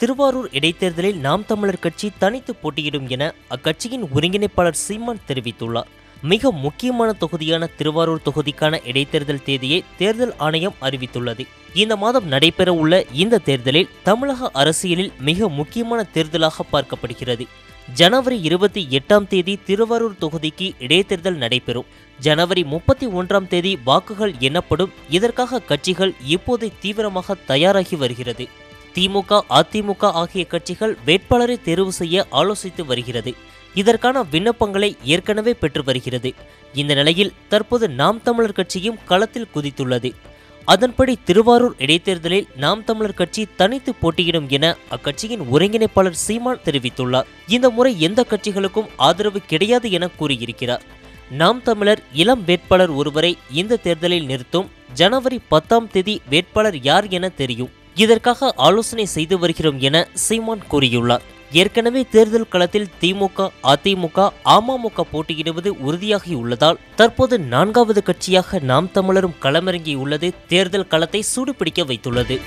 திருவாரூர் இடைத்தேர்தலில் நாம் தமிழர் கட்சி தனித்து போட்டியிடும் என அக்கட்சியின் ஒருங்கிணைப்பாளர் சீமான் தெரிவித்துள்ளார். மிக முக்கியமான தொகுதியான திருவாரூர் தொகுதிக்கான இடைத்தேர்தல் தேதியை தேர்தல் ஆணையம் அறிவித்துள்ளது. இந்த மாதம் நடைபெற உள்ள இந்த தேர்தலில் தமிழக அரசியலில் மிக முக்கியமான தேர்தலாக பார்க்கப்படுகிறது. ஜனவரி இருபத்தி எட்டாம் தேதி திருவாரூர் தொகுதிக்கு இடைத்தேர்தல் நடைபெறும். ஜனவரி முப்பத்தி ஒன்றாம் தேதி வாக்குகள் எண்ணப்படும். இதற்காக கட்சிகள் இப்போது தீவிரமாக தயாராகி வருகிறது. திமுக அதிமுக ஆகிய கட்சிகள் வேட்பாளரை தேர்வு செய்ய ஆலோசித்து வருகிறது. இதற்கான விண்ணப்பங்களை ஏற்கனவே பெற்று வருகிறது. இந்த நிலையில் தற்போது நாம் தமிழர் கட்சியும் களத்தில் குதித்துள்ளது. அதன்படி திருவாரூர் இடைத்தேர்தலில் நாம் தமிழர் கட்சி தனித்து போட்டியிடும் என அக்கட்சியின் ஒருங்கிணைப்பாளர் சீமான் தெரிவித்துள்ளார். இந்த முறை எந்த கட்சிகளுக்கும் ஆதரவு கிடையாது என கூறியிருக்கிறார். நாம் தமிழர் இளம் வேட்பாளர் ஒருவரை இந்த தேர்தலில் நிறுத்தும் ஜனவரி பத்தாம் தேதி வேட்பாளர் யார் என தெரியும். இதற்காக ஆலோசனை செய்து வருகிறோம் என சீமான் கூறியுள்ளார். ஏற்கனவே தேர்தல் களத்தில் திமுக அதிமுக அமமுக போட்டியிடுவது உறுதியாகியுள்ளதால் தற்போது நான்காவது கட்சியாக நாம் தமிழரும் களமிறங்கியுள்ளது. தேர்தல் களத்தை சூடுபிடிக்க வைத்துள்ளது.